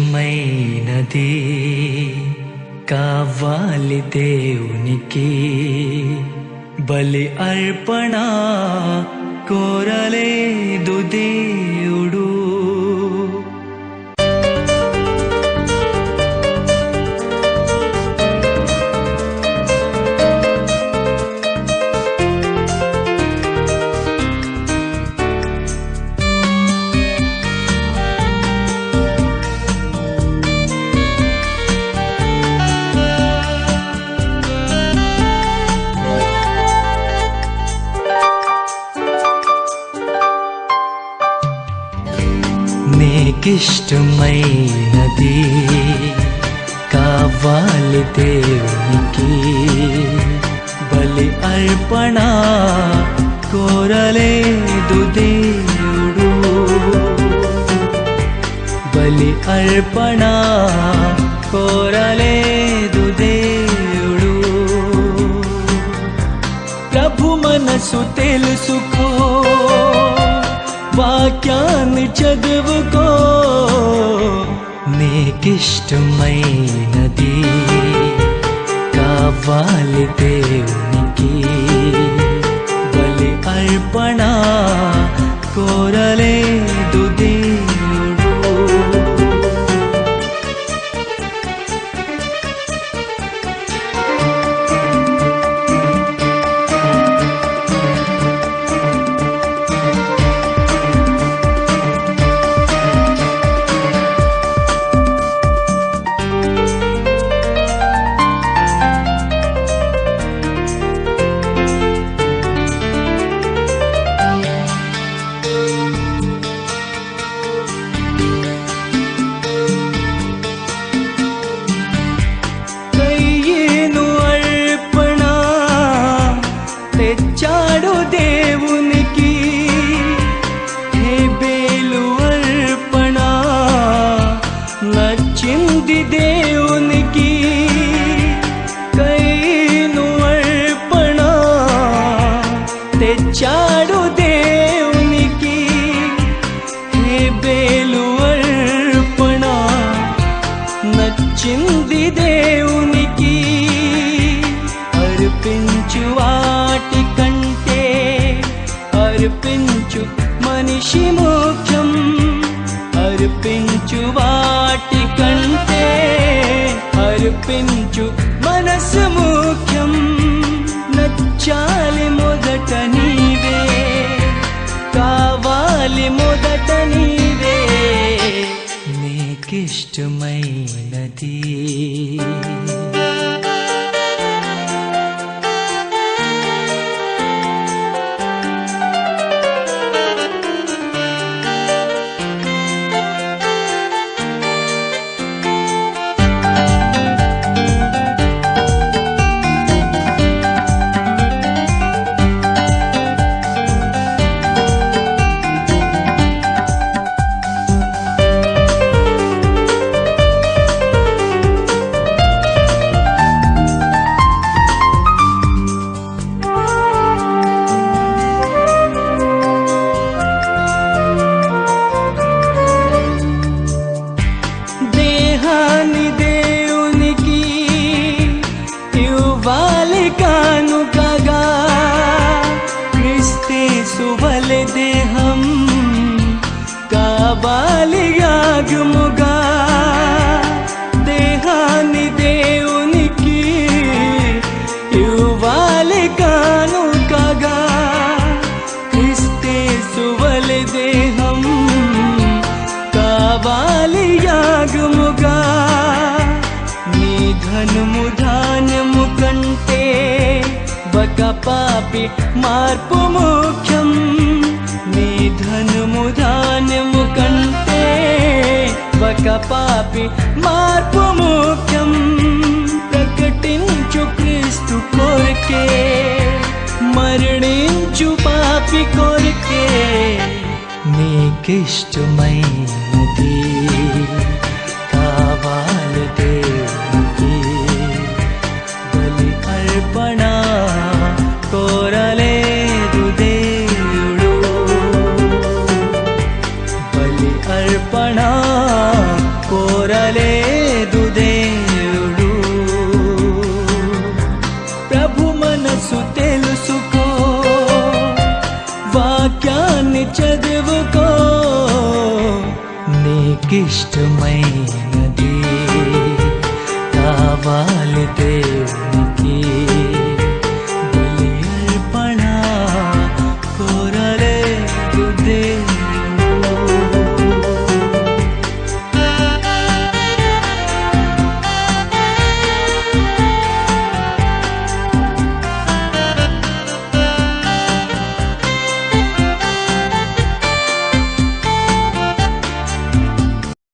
నీకిష్టమైనది కావాలి దేవునికి బలి అర్పణ కోరలేదు దేవుడు ष्टम नदी कवलिवी बलि अर्पणा कोरले दुदेव बलि अर्पणा कोरले दुदे प्रभु मन सुते वाक्यान् चदवको नेकिष्टमयि नदी कावालिदेव उनकी कई नुअर्पणा ते चाड़ू दे उनकी हे बेलुअर्पणा नचिंदी दे उनकी अर्पिंचु वाटि कंटे अर्पिंचु मनिषि मुख्यम अर्पिंचु वा పెంచు మనసు ముఖ్యం. నచ్చాలి మొదట నీవే. కావాలి మొదట నీవే. నీకిష్టమైనది. కావాలి యాగముగా దేహాన్ని దేవునికి ఇవ్వాలి కానుకగా క్రిస్తే సువలె దేహం కావాలి యాగముగా నీ ధనము ధాన్యము కంటే ఒక పాపి మార్పు ముఖ్యం పాపి మార్పు ముఖ్యం ప్రకటించు క్రీస్తు కోరికే మరణించు పాపి కోరికే నీకిష్టమైనది కావాలి దేవునికి బలి అర్పణ ष्टमय देव बालदे